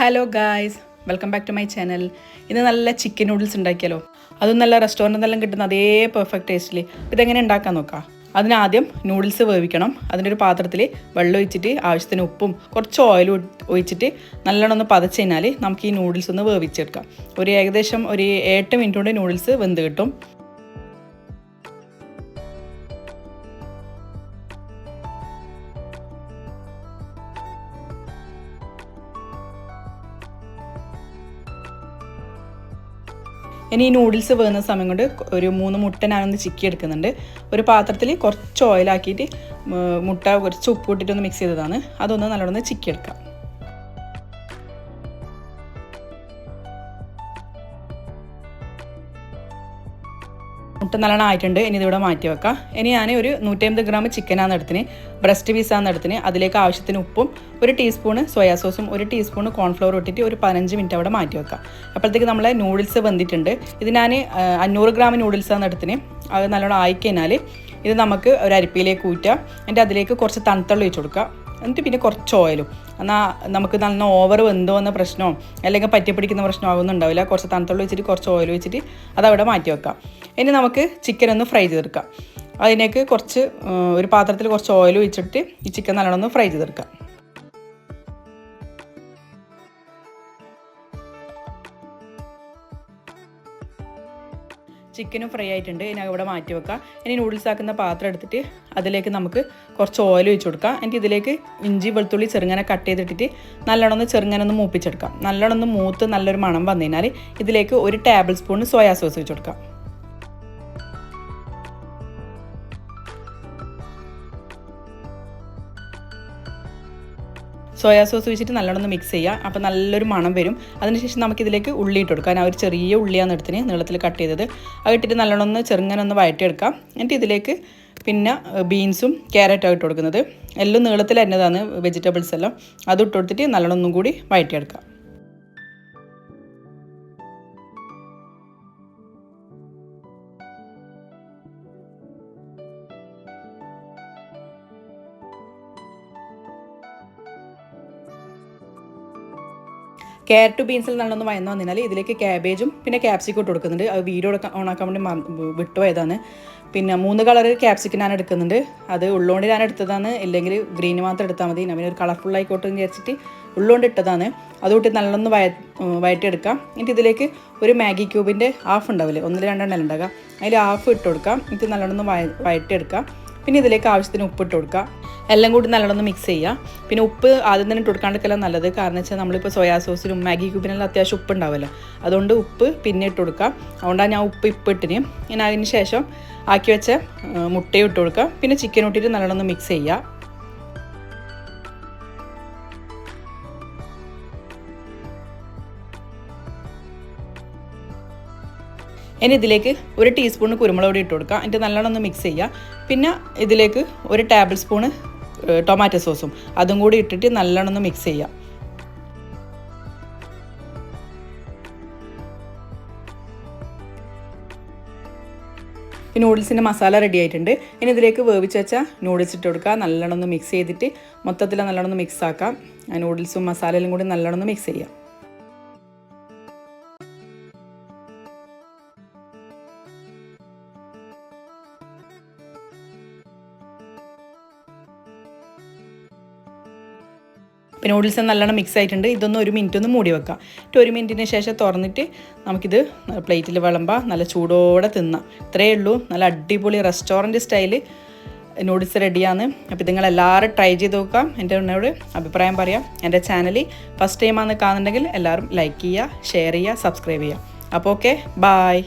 Hello guys welcome back to my channel ഇന്ന് നല്ല chicken noodles ഉണ്ടാക്കിയാലോ? അതും നല്ല റെസ്റ്റോറന്റിൽ എല്ലാം കിട്ടുന്ന അതേ പെർഫെക്റ്റ് ടേസ്റ്റിൽ ഇതെങ്ങനെ ഉണ്ടാക്കാൻ നോക്കാം? അതിനാദ്യം നൂഡിൽസ് വേവിക്കണം. അതിന്റെ ഒരു പാത്രത്തിൽ വെള്ളം ഒഴിച്ചിട്ട് ആവശ്യത്തിന് ഉപ്പും കുറച്ച് ഓയിൽ ഒഴിച്ചിട്ട് നല്ലോണം ഒന്ന് പതച്ച് കഴിഞ്ഞാൽ നമുക്ക് ഈ നൂഡിൽസ് ഒന്ന് വേവിച്ചെടുക്കാം. ഒരു ഏകദേശം ഒരു എട്ട് മിനിറ്റ് കൊണ്ട് നൂഡിൽസ് വെന്ത് കിട്ടും. ഇനി ഈ നൂഡിൽസ് വേകുന്ന സമയം കൊണ്ട് ഒരു മൂന്ന് മുട്ട ഞാനൊന്ന് ചിക്കി എടുക്കുന്നുണ്ട്. ഒരു പാത്രത്തിൽ കുറച്ച് ഓയിലാക്കിയിട്ട് മുട്ട കുറച്ച് ഉപ്പ് ഇട്ടിട്ടൊന്ന് മിക്സ് ചെയ്തതാണ്. അതൊന്ന് നല്ലോണം ചിക്കി എടുക്കാം. മുട്ട നല്ലോണം ആയിട്ടുണ്ട്. ഇനി ഇതിവിടെ മാറ്റി വെക്കാം. ഇനി ഞാൻ ഒരു നൂറ്റമ്പത് ഗ്രാം ചിക്കനാണ് എടുത്തിന്. ബ്രസ്റ്റ് പീസാണ് എടുത്തിന്. അതിലേക്ക് ആവശ്യത്തിന് ഉപ്പും ഒരു ടീസ്പൂണ് സോയാ സോസും ഒരു ടീസ്പൂണ് കോൺഫ്ലവർ ഇട്ടിട്ട് ഒരു പതിനഞ്ച് മിനിറ്റ് അവിടെ മാറ്റി വെക്കാം. അപ്പോഴത്തേക്ക് നമ്മളെ നൂഡിൽസ് വെന്തിട്ടുണ്ട്. ഇത് ഞാൻ അഞ്ഞൂറ് ഗ്രാം നൂഡിൽസാണ് എടുത്തിന്. അത് നല്ലോണം ആയിക്കഴിഞ്ഞാൽ ഇത് നമുക്ക് ഒരു അരിപ്പിയിലേക്ക് ഊറ്റാം. എന്നിട്ട് അതിലേക്ക് കുറച്ച് തണുത്തുള്ള ഒഴിച്ച് കൊടുക്കുക എന്നിട്ട് പിന്നെ കുറച്ച് ഓയിലും എന്നാൽ നമുക്ക് നല്ല ഓവർ വെന്ത് വന്ന പ്രശ്നമോ അല്ലെങ്കിൽ പറ്റി പിടിക്കുന്ന പ്രശ്നമോ ആകുന്നുണ്ടാവില്ല കുറച്ച് തണുത്തുള്ള വെച്ചിട്ട് കുറച്ച് ഓയിൽ വെച്ചിട്ട് അതവിടെ മാറ്റി വെക്കാം. ഇനി നമുക്ക് ചിക്കൻ ഒന്ന് ഫ്രൈ ചെയ്തെടുക്കാം. അതിനേക്ക് കുറച്ച് ഒരു പാത്രത്തിൽ കുറച്ച് ഓയിൽ ഒഴിച്ചിട്ട് ഈ ചിക്കൻ നല്ലോണം ഒന്ന് ഫ്രൈ ചെയ്തെടുക്കാം. ചിക്കനും ഫ്രൈ ആയിട്ടുണ്ട്. ഇനി ഇവിടെ മാറ്റി വെക്കാം. ഇനി നൂഡിൽസ് ആക്കുന്ന പാത്രം എടുത്തിട്ട് അതിലേക്ക് നമുക്ക് കുറച്ച് ഓയിൽ ഒഴിച്ച് കൊടുക്കാം. എന്നിട്ട് ഇതിലേക്ക് ഇഞ്ചി വെളുത്തുള്ളി ചെറുങ്ങനെ കട്ട് ചെയ്തിട്ടിട്ട് നല്ലോണം ഒന്ന് ചെറുങ്ങനെ ഒന്ന് മൂപ്പിച്ചെടുക്കാം. നല്ലോണം ഒന്ന് മൂത്ത് നല്ലൊരു മണം വന്നു കഴിഞ്ഞാൽ ഇതിലേക്ക് ഒരു ടേബിൾ സ്പൂൺ സോയാ സോസ് വെച്ച് കൊടുക്കാം. സോയാ സോസ് വെച്ചിട്ട് നല്ലോണം മിക്സ് ചെയ്യുക. അപ്പോൾ നല്ലൊരു മണം വരും. അതിനുശേഷം നമുക്കിതിലേക്ക് ഉള്ളി ഇട്ട് കൊടുക്കാം. ഞാൻ ഒരു ചെറിയ ഉള്ളിയാണ് എടുത്തിന് നീളത്തിൽ കട്ട് ചെയ്തത്. അത് ഇട്ടിട്ട് നല്ലോണം ഒന്ന് ചെറുങ്ങനെ ഒന്ന് വഴറ്റിയെടുക്കാം. എന്നിട്ട് ഇതിലേക്ക് പിന്നെ ബീൻസും ക്യാരറ്റും ഇട്ട് കൊടുക്കുന്നത്. എല്ലാം നീളത്തിൽ തന്നെതാണ് വെജിറ്റബിൾസ് എല്ലാം. അത് ഇട്ട് കൊടുത്തിട്ട് നല്ലോണം ഒന്നും കൂടി വഴറ്റിയെടുക്കാം. ക്യാരറ്റ് ബീൻസിൽ നല്ലൊന്ന് വയന്ന് വന്നിരുന്നാൽ ഇതിലേക്ക് ക്യാബേജും പിന്നെ ക്യാപ്സിക്കും ഇട്ട് കൊടുക്കുന്നുണ്ട്. അത് വീഡിയോ ഓണാക്കാൻ വേണ്ടി വിട്ടുപോയതാണ് പിന്നെ മൂന്ന് കളർ ക്യാപ്സിക്ക് ഞാൻ എടുക്കുന്നുണ്ട്. അത് ഉള്ളോണ്ട് ഞാൻ എടുത്തതാണ്. ഇല്ലെങ്കിൽ ഗ്രീൻ മാത്രം എടുത്താൽ മതി. പിന്നെ ഒരു കളർഫുൾ ആയിക്കോട്ടെ എന്ന് വിചാരിച്ചിട്ട് ഉള്ളോണ്ട് ഇട്ടതാണ്. അതുകൊണ്ട് നല്ലൊന്ന് വയ വയറ്റിയെടുക്കാം. എന്നിട്ട് ഇതിലേക്ക് ഒരു മാഗി ക്യൂബിന്റെ ഹാഫ് ഉണ്ടാവില്ലേ? ഒന്നിൽ രണ്ടെണ്ണം ഉണ്ടാകാം അതിൽ ഹാഫ് ഇട്ട് കൊടുക്കാം. എന്നിട്ട് നല്ലോണം വയ വയറ്റിയെടുക്കാം. പിന്നെ ഇതിലേക്ക് ആവശ്യത്തിന് ഉപ്പ് ഇട്ട് കൊടുക്കുക. എല്ലാം കൂടി നല്ലോണം മിക്സ് ചെയ്യുക. പിന്നെ ഉപ്പ് ആദ്യം തന്നെ ഇട്ട് കൊടുക്കാണ്ടിരിക്കലാണ് നല്ലത്. കാരണം വെച്ചാൽ നമ്മളിപ്പോൾ സോയാ സോസിലും മാഗി ക്യൂബിനെല്ലാം അത്യാവശ്യം ഉപ്പ് ഉണ്ടാവുമല്ലോ അതുകൊണ്ട് ഉപ്പ് പിന്നെ ഇട്ട് കൊടുക്കുക. അതുകൊണ്ടാണ് ഞാൻ ഉപ്പ് ഇപ്പം ഇട്ടിന്. ഞാൻ അതിന് ശേഷം ആക്കി വെച്ച മുട്ടയും ഇട്ട് കൊടുക്കുക. പിന്നെ ചിക്കൻ ഇട്ടിട്ട് നല്ലോണം മിക്സ് ചെയ്യുക. ഇനി ഇതിലേക്ക് ഒരു ടീസ്പൂൺ കുരുമുളക് പൊടി ഇട്ട് കൊടുക്കുക. എന്നിട്ട് നല്ലോണം ഒന്ന് മിക്സ് ചെയ്യുക. പിന്നെ ഇതിലേക്ക് ഒരു ടേബിൾ സ്പൂണ് ടൊമാറ്റോ സോസും അതും കൂടി ഇട്ടിട്ട് നല്ലോണം ഒന്ന് മിക്സ് ചെയ്യുക. ഈ നൂഡിൽസിന്റെ മസാല റെഡി ആയിട്ടുണ്ട്. ഇനി ഇതിലേക്ക് വേവിച്ച് വെച്ച നൂഡിൽസ് ഇട്ട് കൊടുക്കുക. നല്ലോണം ഒന്ന് മിക്സ് ചെയ്തിട്ട് മൊത്തത്തിൽ നല്ലോണം ഒന്ന് മിക്സ് ആക്കാം. ആ നൂഡിൽസും മസാലയിലും കൂടി നല്ലോണം ഒന്ന് മിക്സ് ചെയ്യാം പിന്നെ നൂഡിൽസ് നല്ലോണം മിക്സ് ആയിട്ടുണ്ട്. ഇതൊന്ന് ഒരു മിനിറ്റ് ഒന്ന് മൂടി വെക്കാം. എന്നിട്ട് ഒരു മിനിറ്റിന് ശേഷം തുറന്നിട്ട് നമുക്കിത് പ്ലേറ്റിൽ വിളമ്പാം നല്ല ചൂടോടെ തിന്നാം. ഇത്രയേ ഉള്ളൂ. നല്ല അടിപൊളി റെസ്റ്റോറന്റ് സ്റ്റൈൽ നൂഡിൽസ് റെഡിയാണ് അപ്പോൾ നിങ്ങൾ എല്ലാവരും ട്രൈ ചെയ്ത് നോക്കാം. എന്റെ എന്നോട് അഭിപ്രായം പറയാം. എന്റെ ചാനൽ ഫസ്റ്റ് ടൈമാണ് കാണുന്നുണ്ടെങ്കിൽ എല്ലാവരും ലൈക്ക് ചെയ്യുക ഷെയർ ചെയ്യുക സബ്സ്ക്രൈബ് ചെയ്യുക. അപ്പോൾ ഓക്കെ ബായ്